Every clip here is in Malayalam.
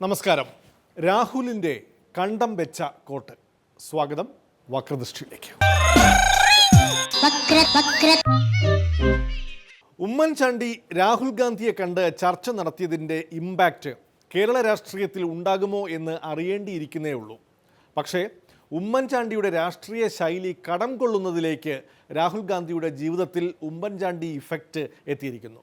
നമസ്കാരം. രാഹുലിന്റെ കണ്ടം വെച്ച കോട്ട്. സ്വാഗതം വക്രദൃഷ്ടിയിലേക്ക്. വക്ര വക്ര ഉമ്മൻചാണ്ടി രാഹുൽ ഗാന്ധിയെ കണ്ട് ചർച്ച നടത്തിയതിന്റെ ഇമ്പാക്റ്റ് കേരള രാഷ്ട്രീയത്തിൽ ഉണ്ടാകുമോ എന്ന് അറിയേണ്ടിയിരിക്കുന്നേ ഉള്ളൂ. പക്ഷേ ഉമ്മൻചാണ്ടിയുടെ രാഷ്ട്രീയ ശൈലി കടം കൊള്ളുന്നതിലേക്ക് രാഹുൽ ഗാന്ധിയുടെ ജീവിതത്തിൽ ഉമ്മൻചാണ്ടി ഇഫക്റ്റ് എത്തിയിരിക്കുന്നു.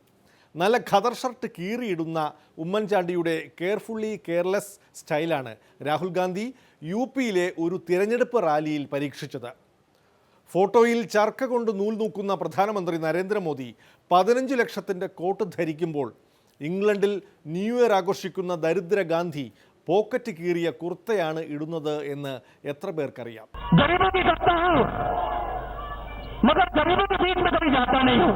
നല്ല ഖദർ ഷർട്ട് കീറിയിടുന്ന ഉമ്മൻചാണ്ടിയുടെ കെയർഫുള്ളി കെയർലെസ് സ്റ്റൈലാണ് രാഹുൽ ഗാന്ധി യു പിയിലെ ഒരു തിരഞ്ഞെടുപ്പ് റാലിയിൽ പരീക്ഷിച്ചത്. ഫോട്ടോയിൽ ചർക്ക കൊണ്ട് നൂൽ നോക്കുന്ന പ്രധാനമന്ത്രി നരേന്ദ്രമോദി പതിനഞ്ച് ലക്ഷത്തിന്റെ കോട്ട് ധരിക്കുമ്പോൾ ഇംഗ്ലണ്ടിൽ ന്യൂ ഇയർ ആഘോഷിക്കുന്ന ദരിദ്ര ഗാന്ധി പോക്കറ്റ് കീറിയ കുർത്തയാണ് ഇടുന്നത് എന്ന് എത്ര പേർക്കറിയാം गरीबों की करता हूं मगर गरीबों के बीच में कभी जाता नहीं हूं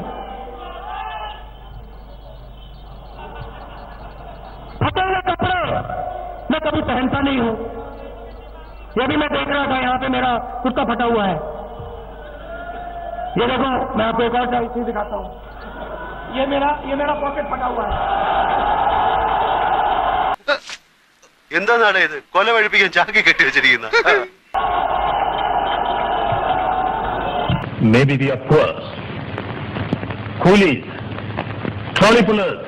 फटे हुए कपड़े मैं कभी पहनता नहीं हूं ये भी मैं देख रहा था यहां पे मेरा कुर्ता फटा हुआ है ये देखो मैं आपको एक और चीज दिखाता हूं ये मेरा ये मेरा पॉकेट फटा हुआ है എന്താണ് ഇത് കൊല വഴിപ്പിക്കാൻ ചാക്കി കെട്ടി വെച്ചിരിക്കുന്ന Maybe we are poor, coolies, trolley pullers,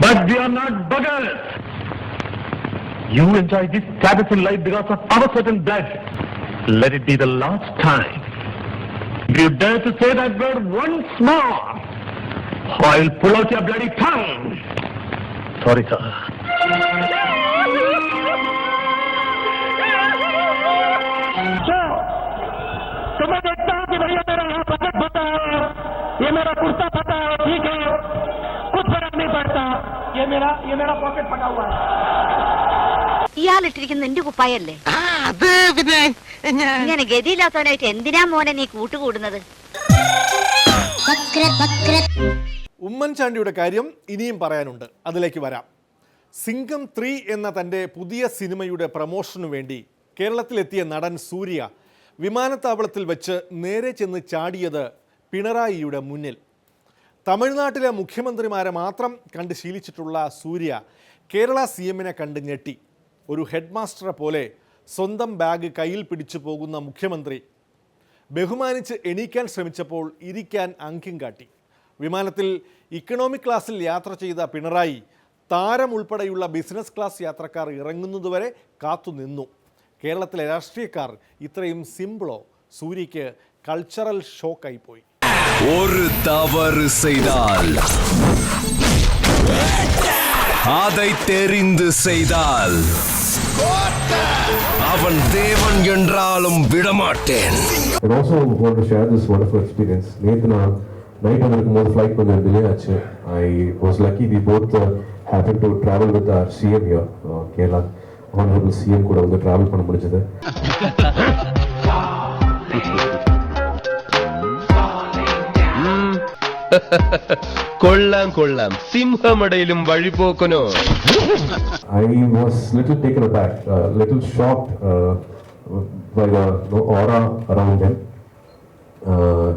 but we are not beggars. You enjoy this status in life because of our certain blood. Let it be the last time. If you dare to say that word once more, I'll pull out your bloody tongue. Sorry, sir. तो तो मैं देखता हूं कि भैया मेरा यहाँ पॉकेट फटा है ये मेरा कुर्ता फटा है ठीक है कुछ फर्क नहीं पड़ता ये मेरा ये मेरा पॉकेट फटा हुआ है ഇയാളിട്ടിരിക്കുന്ന നിന്റെ കുപ്പായല്ലേ അത് പിന്നെ ഞാൻ ഇങ്ങനെ ഗതിയില്ലാത്തവനായിട്ട് എന്തിനാ മോനെ നീ കൂട്ടുകൂടുന്നത് വക്ര വക്ര ഉമ്മൻചാണ്ടിയുടെ കാര്യം ഇനിയും പറയാനുണ്ട് അതിലേക്ക് വരാം സിംഗം ത്രീ എന്ന തൻ്റെ പുതിയ സിനിമയുടെ പ്രമോഷനു വേണ്ടി കേരളത്തിലെത്തിയ നടൻ സൂര്യ വിമാനത്താവളത്തിൽ വെച്ച് നേരെ ചെന്ന് ചാടിയത് പിണറായിയുടെ മുന്നിൽ. തമിഴ്നാട്ടിലെ മുഖ്യമന്ത്രിമാരെ മാത്രം കണ്ട് ശീലിച്ചിട്ടുള്ള സൂര്യ കേരള സി എമ്മിനെ കണ്ട് ഞെട്ടി. ഒരു ഹെഡ് മാസ്റ്ററെ പോലെ സ്വന്തം ബാഗ് കയ്യിൽ പിടിച്ചു പോകുന്ന മുഖ്യമന്ത്രി ബഹുമാനിച്ച് എണീക്കാൻ ശ്രമിച്ചപ്പോൾ ഇരിക്കാൻ അങ്ക്യം കാട്ടി. വിമാനത്തിൽ ഇക്കണോമിക് ക്ലാസ്സിൽ യാത്ര ചെയ്ത പിണറായി താരം ഉൾപ്പെടെയുള്ള ബിസിനസ് ക്ലാസ് യാത്രക്കാർ ഇറങ്ങുന്നതുവരെ കാത്തുനിന്നു. കേരളത്തിലെ രാഷ്ട്രീയക്കാർ ഇത്രയും സിമ്പിളോ സൂര്യയ്ക്ക് കൾച്ചറൽ ഷോക്കായിപ്പോയി ஒரு தவறு செய்தால் அதை தெரிந்து செய்தால் அவன் தேவன் என்றாலும் விடமாட்டேன் And also want to share this wonderful experience. நேற்று நான் நைட் வந்திருக்கும்போது ஃப்ளைட் கொஞ்சம் டிலே ஆச்சு I was lucky we both happen to travel with our CM your Kerala honourable CM கூட வந்து ட்ராவல் பண்ண முடிஞ்சது കൊള്ളാം കൊള്ളാം സിംഹമടയിലും വഴിപോക്കനോ I was little taken aback, uh, little shocked uh, by the no, aura around him. Uh,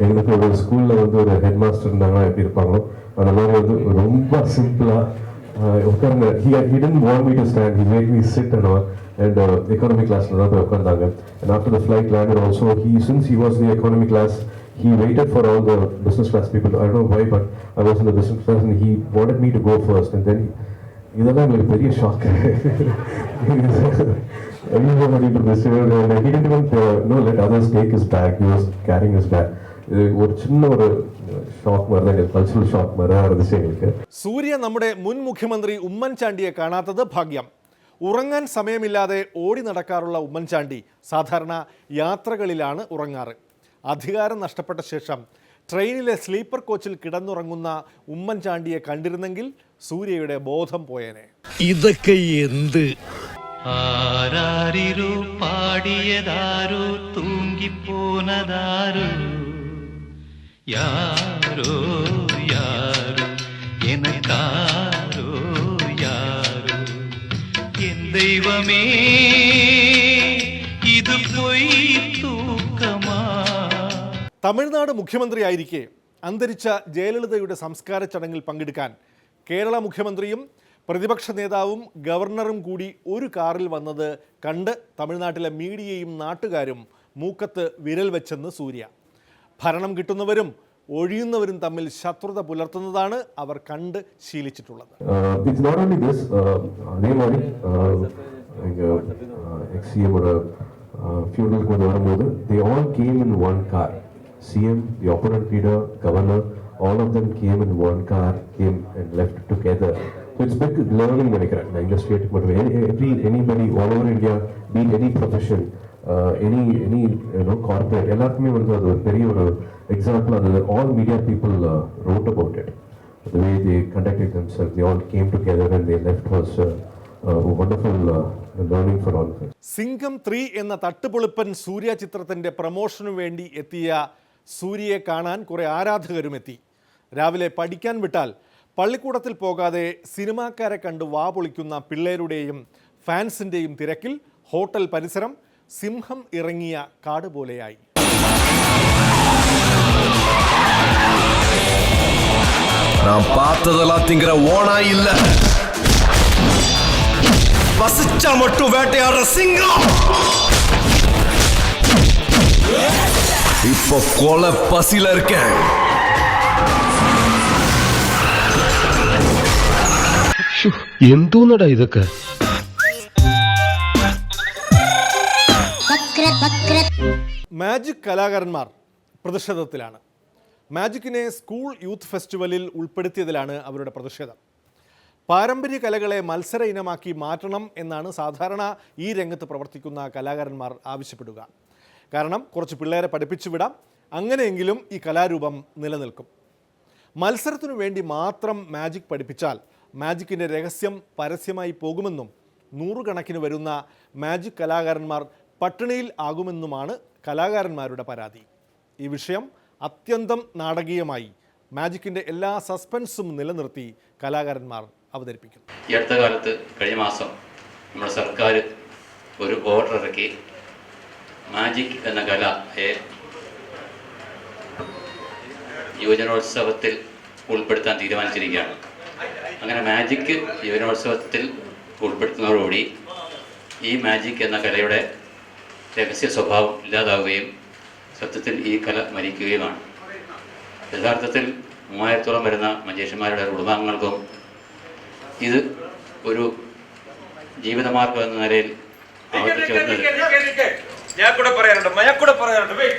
எங்களுக்கு ஒரு ஸ்கூலில் வந்து ஒரு ஹெட் மாஸ்டர் இருந்தாங்கன்னா எப்படி இருப்பாங்களோ அந்த மாதிரி வந்து ரொம்ப சிம்பிளாக உட்காருங்க he he didn't want me to stand he made me sit and all and uh, economy classல தான் போய் உட்கார்ந்தாங்க and after the flight landed also he since he was in the economy class he waited for all the business class people I don't know why but I was in the business class and he wanted me to go first and then he, இதெல்லாம் எங்களுக்கு பெரிய shock no let others take is back you was carrying is back இது ஒரு சின்ன ஒரு ஷாக் மாதிரி தான் எங்களுக்கு கல்ச்சுரல் സൂര്യ നമ്മുടെ മുൻ മുഖ്യമന്ത്രി ഉമ്മൻചാണ്ടിയെ കാണാത്തത് ഭാഗ്യം. ഉറങ്ങാൻ സമയമില്ലാതെ ഓടി നടക്കാറുള്ള ഉമ്മൻചാണ്ടി സാധാരണ യാത്രകളിലാണ് ഉറങ്ങാറ്. അധികാരം നഷ്ടപ്പെട്ട ശേഷം ട്രെയിനിലെ സ്ലീപ്പർ കോച്ചിൽ കിടന്നുറങ്ങുന്ന ഉമ്മൻചാണ്ടിയെ കണ്ടിരുന്നെങ്കിൽ സൂര്യയുടെ ബോധം പോയേനെ. ഇതൊക്കെ എന്ത്? പാടിയതാരു തൂങ്ങിപ്പോനതാരു തൂങ്ങിപ്പോനതാരോ யாரோ யாரோ? எனக்காரோ யாரோ? என் தெய்வமே இது பொய் தூக்கமா? തമിഴ്നാട് മുഖ്യമന്ത്രിയായിരിക്കെ അന്തരിച്ച ജയലളിതയുടെ സംസ്കാര ചടങ്ങിൽ പങ്കെടുക്കാൻ കേരള മുഖ്യമന്ത്രിയും പ്രതിപക്ഷ നേതാവും ഗവർണറും കൂടി ഒരു കാറിൽ വന്നത് കണ്ട് തമിഴ്നാട്ടിലെ മീഡിയയും നാട്ടുകാരും മൂക്കത്ത് വിരൽ വെച്ചെന്ന് സൂര്യ. ഭരണം കിട്ടുന്നവരും ഒഴിയുന്നവരും തമ്മിൽ ശത്രുത പുലർത്തുന്നതാണ് അവർ കണ്ട് ശീലിച്ചിട്ടുള്ളത് Uh, it's not only this, uh, அதே மாதிரி எங்கள் எக்ஸ்சிஎமோட ஃபியூனலுக்கு வந்து வரும்போது they all came in one car. CM, the opponent leader, governor, all of them came in one car, came and left together. So it's big learning நினைக்கிறேன் இந்த இண்டஸ்ட்ரியேட் மட்டும் every anybody all over India, be it any profession, uh, any any you know corporate, எல்லாருக்குமே வந்து அது ஒரு பெரிய ஒரு எக்ஸாம்பிள் அது all media people uh, wrote about it. the way they conducted themselves, they all came together and they left was uh, uh, wonderful uh, learning for all of us. Singham three എന്ന തട്ടുപൊളിപ്പൻ സൂര്യ ചിത്രത്തിൻ്റെ പ്രമോഷനു വേണ്ടി എത്തിയ സൂര്യയെ കാണാൻ കുറേ ആരാധകരും എത്തി രാവിലെ പഠിക്കാൻ വിട്ടാൽ പള്ളിക്കൂടത്തിൽ പോകാതെ സിനിമാക്കാരെ കണ്ട് വാ പൊളിക്കുന്ന പിള്ളേരുടെയും ഫാൻസിൻ്റെയും തിരക്കിൽ ഹോട്ടൽ പരിസരം സിംഹം ഇറങ്ങിയ കാട് പോലെയായി நான் பார்த்ததெல்லாம் திங்கிற ஓனா இல்ல பசிச்சா மட்டும் வேட்டையாடுற சிங்கம் இப்போ கொலை பசியில இருக்கேன் എന്തോന്നടാ ഇതൊക്കെ മാജിക് കലാകാരന്മാർ പ്രതിഷേധത്തിലാണ്. മാജിക്കിനെ സ്കൂൾ യൂത്ത് ഫെസ്റ്റിവലിൽ ഉൾപ്പെടുത്തിയതിലാണ് അവരുടെ പ്രതിഷേധം. പാരമ്പര്യ കലകളെ മത്സര ഇനമാക്കി മാറ്റണം എന്നാണ് സാധാരണ ഈ രംഗത്ത് പ്രവർത്തിക്കുന്ന കലാകാരന്മാർ ആവശ്യപ്പെടുക. കാരണം കുറച്ച് പിള്ളേരെ പഠിപ്പിച്ചു വിടാം അങ്ങനെയെങ്കിലും ഈ കലാരൂപം നിലനിൽക്കും. മത്സരത്തിനു വേണ്ടി മാത്രം മാജിക് പഠിപ്പിച്ചാൽ മാജിക്കിന്റെ രഹസ്യം പരസ്യമായി പോകുമെന്നും നൂറുകണക്കിന് വരുന്ന മാജിക് കലാകാരന്മാർ പട്ടിണിയിൽ ആകുമെന്നുമാണ് കലാകാരന്മാരുടെ പരാതി. ഈ വിഷയം അത്യന്തം നാടകീയമായി മാജിക്കിന്റെ എല്ലാ സസ്പെൻസും നിലനിർത്തി കലാകാരന്മാർ അവതരിപ്പിക്കുന്നു. ഈ അടുത്ത കാലത്ത് കഴിഞ്ഞ മാസം നമ്മുടെ സർക്കാർ ഒരു ഓർഡർ ഇറക്കി മാജിക് എന്ന കലയെ യുവജനോത്സവത്തിൽ ഉൾപ്പെടുത്താൻ തീരുമാനിച്ചിരിക്കുകയാണ്. അങ്ങനെ മാജിക് യുവജനോത്സവത്തിൽ ഉൾപ്പെടുത്തുന്നതോടുകൂടി ഈ മാജിക് എന്ന കലയുടെ രഹസ്യ സ്വഭാവം ഇല്ലാതാവുകയും സത്യത്തിൽ ഈ കല മരിക്കുകയുമാണ്. യഥാർത്ഥത്തിൽ മൂവായിരത്തോളം വരുന്ന മഞ്ചേഷ്യന്മാരുടെ കുടുംബാംഗങ്ങൾക്കും ഇത് ഒരു ജീവിതമാർഗം എന്ന നിലയിൽ ആവർത്തിച്ചു വരുന്നത്. ഞാൻ കൂടെ പറയാനുണ്ട് ഞാൻ കൂടെ പറയാനുണ്ട്. wait.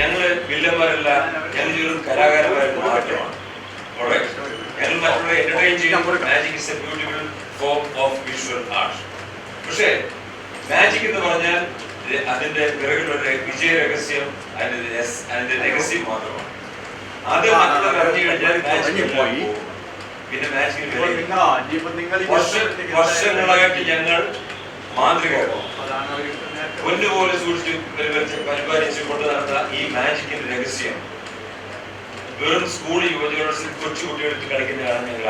ഞങ്ങൾ വില്ലന്മാരല്ല ഞങ്ങൾ കലാകാരന്മാരുടെ മാറ്റമാണ്. മറ്റുള്ളവരെ എന്റർടൈൻ ചെയ്യുന്ന magic is a beautiful form of visual art പക്ഷേ മാജിക് എന്ന് പറഞ്ഞാൽ അതിന്റെ പിറകിലൊരു വിജയ രഹസ്യം അതിന്റെ അതിന്റെ രഹസ്യം മാത്രമാണ് അത് മറ്റുള്ളവർ അറിഞ്ഞു കഴിഞ്ഞാൽ മാജിക് പോയി പിന്നെ മാജിക് വർഷങ്ങളായിട്ട് ഞങ്ങൾ മാന്ത്രികർ പൊന്നുപോലെ സൂക്ഷിച്ച് പരിപാലിച്ച് പരിപാലിച്ച് കൊണ്ടു നടന്ന ഈ മാജിക്കിന്റെ രഹസ്യം വെറും സ്കൂൾ യുവജനോത്സവത്തിൽ കൊച്ചു കുട്ടികൾക്ക് കളിക്കുന്നതാണ് ഞങ്ങൾ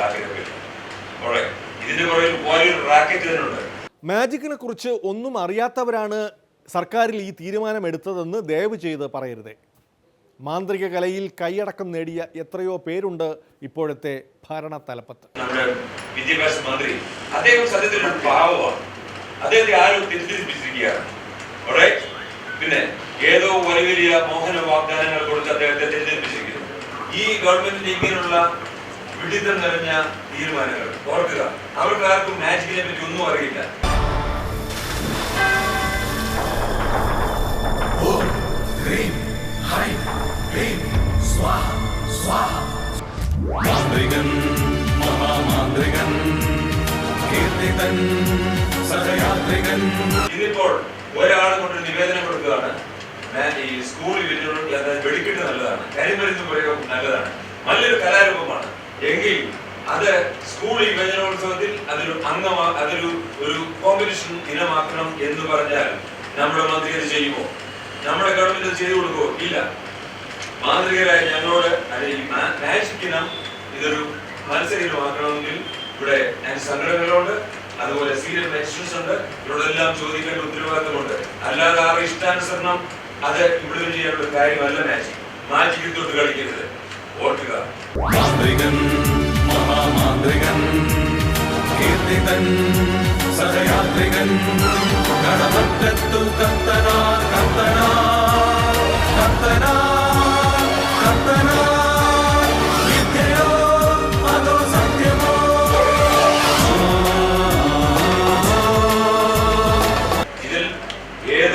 Alright. ഇതിന്റെ പുറകിൽ വലിയൊരു റാക്കറ്റ് തന്നെയുണ്ട്. മാജിക്കിനെ കുറിച്ച് ഒന്നും അറിയാത്തവരാണ് സർക്കാരിൽ ഈ തീരുമാനമെടുത്തതെന്ന് ദയവ് ചെയ്ത് പറയരുതേ. മാന്ത്രിക കലയിൽ കൈയടക്കം നേടിയ എത്രയോ പേരുണ്ട് ഇപ്പോഴത്തെ ഭരണ തലപ്പത്ത് വിദ്യാഭ്യാസ മന്ത്രി അദ്ദേഹം സത്യത്തിൽ പാവമാണ്. അദ്ദേഹത്തെ ആരും തെറ്റിദ്ധരിപ്പിച്ചിരിക്കുകയാണ്? പിന്നെ ഏതോ വലിയ വലിയ ഈ ഗവൺമെന്റിന്റെ ഇങ്ങനെയുള്ള വിഡിത്തം നിറഞ്ഞ തീരുമാനങ്ങൾ. ഓർക്കുക അവർക്ക് ആർക്കും മാജിക്കിനെ പറ്റി ഒന്നും അറിയില്ല. മാന്ത്രികൻ മഹാമാന്ത്രികൻ സഹയാത്രികൻ. ഇതിപ്പോൾ ഒരാളെ കൊണ്ട് നിവേദനം കൊടുക്കുകയാണ്. ഈ സ്കൂളിൽ അത് വെടിക്കെട്ട് നല്ലതാണ്. കരിമരുന്ന് പ്രയോഗം നല്ലതാണ്. നല്ലൊരു കലാരൂപമാണ്. എങ്കിൽ അത് സ്കൂൾ യുവജനോത്സവത്തിൽ അതൊരു അംഗമാ അതൊരു ഒരു കോമ്പറ്റീഷൻ ഇനമാക്കണം എന്ന് പറഞ്ഞാൽ നമ്മുടെ മന്ത്രി അത് ചെയ്യുമോ? നമ്മുടെ ഗവൺമെന്റ് അത് ചെയ്തു കൊടുക്കുമോ? ഇല്ല. മാന്ത്രികരായ ഞങ്ങളോട് അല്ലെങ്കിൽ മാജിക് ഇനം ഇതൊരു മത്സര ഇനമാക്കണമെങ്കിൽ ഇവിടെ ഞാൻ സംഘടനകളുണ്ട് അതുപോലെ സീനിയർ മജിസ്ട്രേറ്റ്സ് ഉണ്ട്. ഇവരോടെല്ലാം ചോദിക്കേണ്ട ഉത്തരവാദിത്തമുണ്ട്. അല്ലാതെ ആരുടെ ഇഷ്ടാനുസരണം അത് ഇവിടെ ചെയ്യാനുള്ള കാര്യമല്ല മാജിക് മാജിക് തൊട്ട് കളിക്കരുത് ഓട്ടുക മാന്ത്രികൻ മഹാമാന്ത്രികൻ കീർത്തിതൻ സഹയാത്രികൻ കടമറ്റത്തു കത്തനാ കത്തനാ കത്തനാ കത്തനാ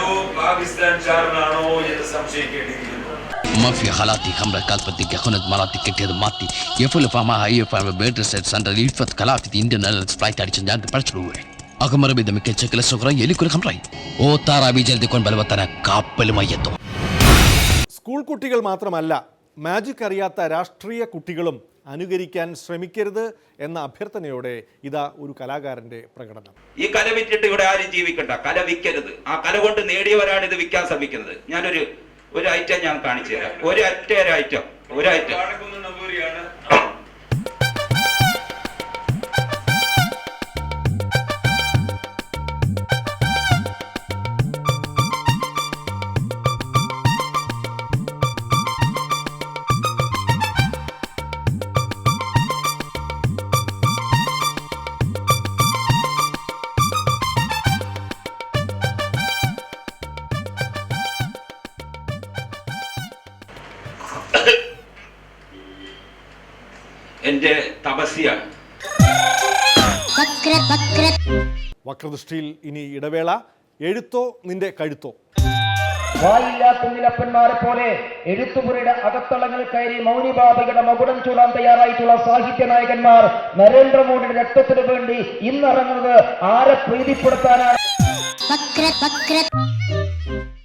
ഏതോ പാകിസ്ഥാൻ ചാരനാണോ എന്ന് സംശയിക്കേണ്ടിയിരിക്കുന്നു ما في حالاتي خمرة كالبتي كخونة مراتي كتير ماتي يفول فما هاي فما بيتر سيت سنتر يلفت كلافي دي انديان ايرلاينز فلايت على جنجان برشلوه أكمل بيدا مكي شكل الصغرى يلي كل خمري او تارا بيجل دي كون بلوتنا كابل ميتو സ്കൂൾ കുട്ടികൾ മാത്രമല്ല മാജിക് അറിയാത്ത രാഷ്ട്രീയ കുട്ടികളും അനുകരിക്കാൻ ശ്രമിക്കരുത് എന്ന അഭ്യർത്ഥനയോടെ ഇതാ ഒരു കലാകാരന്റെ പ്രകടനം. ഈ കല വിറ്റിട്ട് ഇവിടെ ആരും ജീവിക്കണ്ട. കല വിൽക്കരുത് ആ കല കൊണ്ട് നേടിയവരാണ് ഇത് വിൽക്കാൻ ശ്രമിക്കുന്നത്. ഞാനൊരു ഒരു ഐറ്റം ഞാൻ കാണിച്ചു തരാം ഒരു ഒറ്റ ഒരു ഐറ്റം ഒരു ഐറ്റം തപസ്യാണ് വക്ര വക്ര വക്രദൃഷ്ടിയിൽ ഇനി ഇടവേള. എഴുത്തോ നിന്റെ കഴുത്തോ? വായില്ലാത്ത നിലപ്പന്മാരെ പോലെ എഴുത്തുപുരയുടെ അകത്തളങ്ങൾ കയറി മൗനിബാബയുടെ മകുടം ചൂടാൻ തയ്യാറായിട്ടുള്ള സാഹിത്യ നായകന്മാർ നരേന്ദ്രമോദിയുടെ രക്തത്തിന് വേണ്ടി ഇന്നിറങ്ങുന്നത് ആരെ പ്രീതിപ്പെടുത്താനാണ്? വക്ര വക്ര